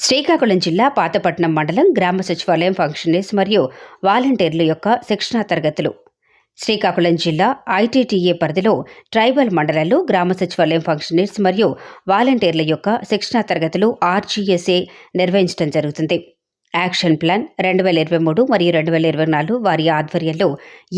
శ్రీకాకుళం జిల్లా పాతపట్నం మండలం గ్రామ సచివాలయం ఫంక్షనరీస్ మరియు వాలంటీర్ల యొక్క శిక్షణా తరగతులు. శ్రీకాకుళం జిల్లా ఐటీటీఏ పరిధిలో ట్రైబల్ మండలాల్లో గ్రామ సచివాలయం ఫంక్షనరీస్ మరియు వాలంటీర్ల యొక్క శిక్షణా తరగతులు ఆర్జీఎస్ఏ నిర్వహించడం జరుగుతుంది. యాక్షన్ ప్లాన్ రెండు వేల ఇరవై మూడు మరియు రెండు వేల ఇరవై నాలుగు వారి ఆధ్వర్యంలో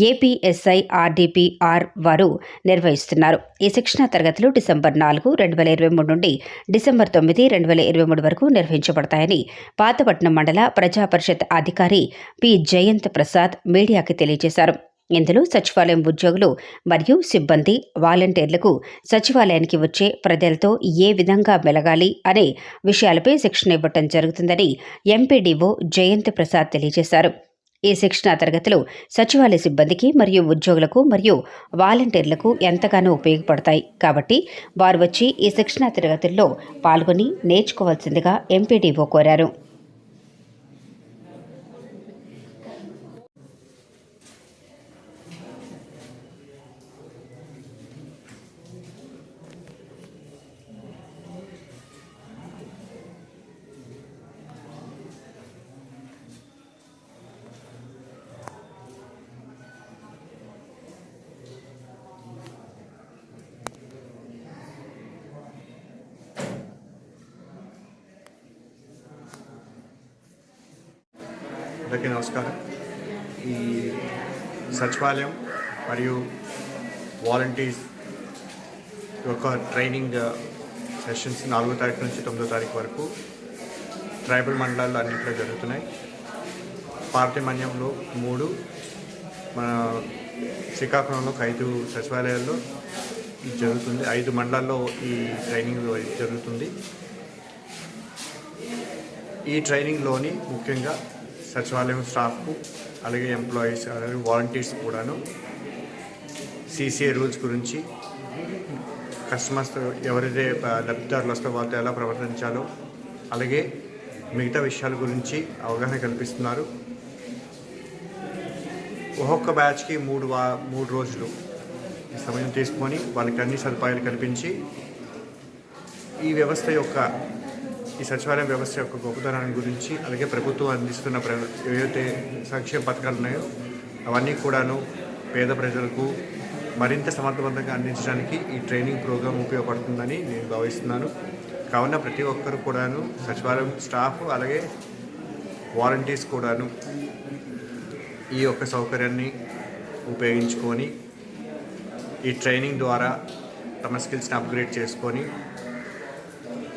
ఏపీఎస్ఐ ఆర్డీపీఆర్ వారు నిర్వహిస్తున్నారు. ఈ శిక్షణా తరగతులు డిసెంబర్ నాలుగు రెండు వేల ఇరవై మూడు నుండి డిసెంబర్ తొమ్మిది రెండు వేల ఇరవై మూడు వరకు నిర్వహించబడతాయని పాతపట్నం మండల ప్రజా పరిషత్ అధికారి పి. జయంత్ ప్రసాద్ మీడియాకి తెలియజేశారు. ఇందులో సచివాలయం ఉద్యోగులు మరియు సిబ్బంది వాలంటీర్లకు సచివాలయానికి వచ్చే ప్రజలతో ఏ విధంగా మెలగాలి అనే విషయాలపై శిక్షణ ఇవ్వటం జరుగుతుందని ఎంపీడీఓ జయంత్ ప్రసాద్ తెలియజేశారు. ఈ శిక్షణా తరగతులు సచివాలయ సిబ్బందికి మరియు ఉద్యోగులకు మరియు వాలంటీర్లకు ఎంతగానో ఉపయోగపడతాయి. కాబట్టి వారు వచ్చి ఈ శిక్షణా తరగతుల్లో పాల్గొని నేర్చుకోవాల్సిందిగా ఎంపీడీఓ కోరారు. అందరికీ నమస్కారం. ఈ సచివాలయం మరియు వాలంటీర్స్ యొక్క ట్రైనింగ్ సెషన్స్ నాలుగో తారీఖు నుంచి తొమ్మిదో తారీఖు వరకు ట్రైబల్ మండలాల్లో అన్నింటిలో జరుగుతున్నాయి. పార్టీమన్యంలో మూడు మన శ్రీకాకుళంలో ఐదు సచివాలయాల్లో ఇది జరుగుతుంది. ఐదు మండలాల్లో ఈ ట్రైనింగ్ జరుగుతుంది. ఈ ట్రైనింగ్లోని ముఖ్యంగా సచివాలయం స్టాఫ్కు అలాగే ఎంప్లాయీస్ అలాగే వాలంటీర్స్ కూడాను సీసీఏ రూల్స్ గురించి కస్టమర్స్ ఎవరైతే లబ్ధిదారులు వస్తే వాళ్ళతో ఎలా ప్రవర్తించాలో అలాగే మిగతా విషయాల గురించి అవగాహన కల్పిస్తున్నారు. ఒక్కొక్క బ్యాచ్కి మూడు వా మూడు రోజులు సమయం తీసుకొని వాళ్ళకి అన్ని సదుపాయాలు కల్పించి ఈ వ్యవస్థ యొక్క ఈ సచివాలయం వ్యవస్థ యొక్క గొప్పతనాన్ని గురించి అలాగే ప్రభుత్వం అందిస్తున్న ప్ర ఏవైతే సంక్షేమ పథకాలు ఉన్నాయో అవన్నీ కూడాను పేద ప్రజలకు మరింత సమర్థవంతంగా అందించడానికి ఈ ట్రైనింగ్ ప్రోగ్రాం ఉపయోగపడుతుందని నేను భావిస్తున్నాను. కావున ప్రతి ఒక్కరు కూడాను సచివాలయం స్టాఫ్ అలాగే వాలంటీర్స్ కూడాను ఈ యొక్క సౌకర్యాన్ని ఉపయోగించుకొని ఈ ట్రైనింగ్ ద్వారా తమ స్కిల్స్ని అప్గ్రేడ్ చేసుకొని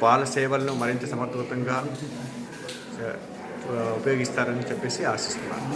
పాల సేవలను మరింత సమర్థవంతంగా ఉపయోగిస్తారని చెప్పేసి ఆశిస్తున్నాను.